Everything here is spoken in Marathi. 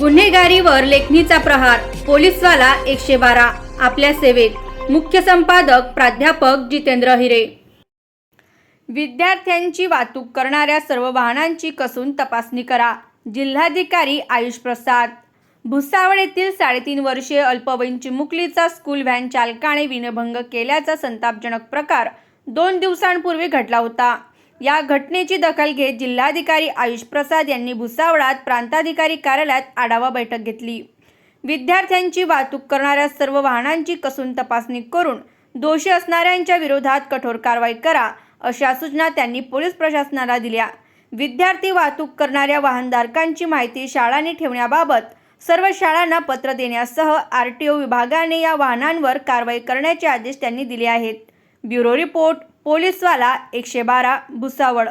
गुन्हेगारीवर लेखणीचा प्रहार पोलीसवाला एकशे बारा आपल्या सेवेत. मुख्य संपादक प्राध्यापक जितेंद्र हिरे. विद्यार्थ्यांची वाहतूक करणाऱ्या सर्व वाहनांची कसून तपासणी करा. जिल्हाधिकारी आयुष प्रसाद. भुसावळ येथील साडेतीन वर्षीय अल्पवयीन चिमुकलीचा स्कूल व्हॅन चालकाने विनभंग केल्याचा संतापजनक प्रकार दोन दिवसांपूर्वी घडला होता. या घटनेची दखल घेत जिल्हाधिकारी आयुष प्रसाद यांनी भुसावळात प्रांताधिकारी कार्यालयात आढावा बैठक घेतली. विद्यार्थ्यांची वाहतूक करणाऱ्या सर्व वाहनांची कसून तपासणी करून दोषी असणाऱ्यांच्या विरोधात कठोर कारवाई करा अशा सूचना त्यांनी पोलीस प्रशासनाला दिल्या. विद्यार्थी वाहतूक करणाऱ्या वाहनधारकांची माहिती शाळांनी ठेवण्याबाबत सर्व शाळांना पत्र देण्यासह आर टी ओ विभागाने या वाहनांवर कारवाई करण्याचे आदेश त्यांनी दिले आहेत. ब्युरो रिपोर्ट पोलीसवाला एकशे बारा भुसावळ